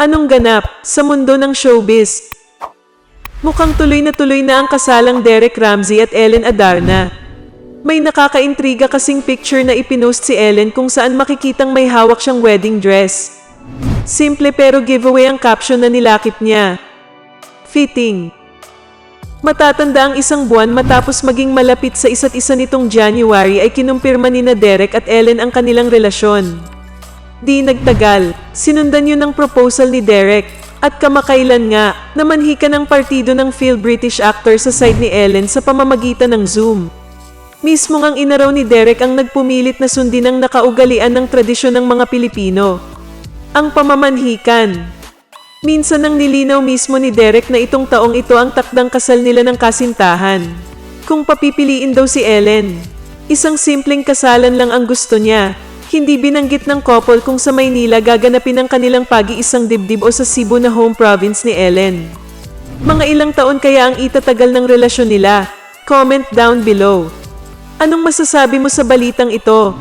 Anong ganap sa mundo ng showbiz? Mukhang tuloy na tuloy na ang kasalang Derek Ramsey at Ellen Adarna. May nakakaintriga kasing picture na ipinost si Ellen kung saan makikitang may hawak siyang wedding dress. Simple pero giveaway ang caption na nilakip niya. Fitting. Matatanda ang isang buwan matapos maging malapit sa isa't isa nitong January ay kinumpirma ni na Derek at Ellen ang kanilang relasyon. Di nagtagal, sinundan yun ng proposal ni Derek. At kamakailan nga, namanhika ng partido ng Phil British actor sa side ni Ellen sa pamamagitan ng Zoom. Mismo ang ina raw ni Derek ang nagpumilit na sundin ang nakaugalian ng tradisyon ng mga Pilipino. Ang pamamanhikan. Minsan nang nilinaw mismo ni Derek na itong taong ito ang takdang kasal nila ng kasintahan. Kung papipiliin daw si Ellen, isang simpleng kasalan lang ang gusto niya. Hindi binanggit ng couple kung sa Maynila gaganapin ang kanilang pag-iisang dibdib o sa Cebu na home province ni Ellen. Mga ilang taon kaya ang itatagal ng relasyon nila? Comment down below. Anong masasabi mo sa balitang ito?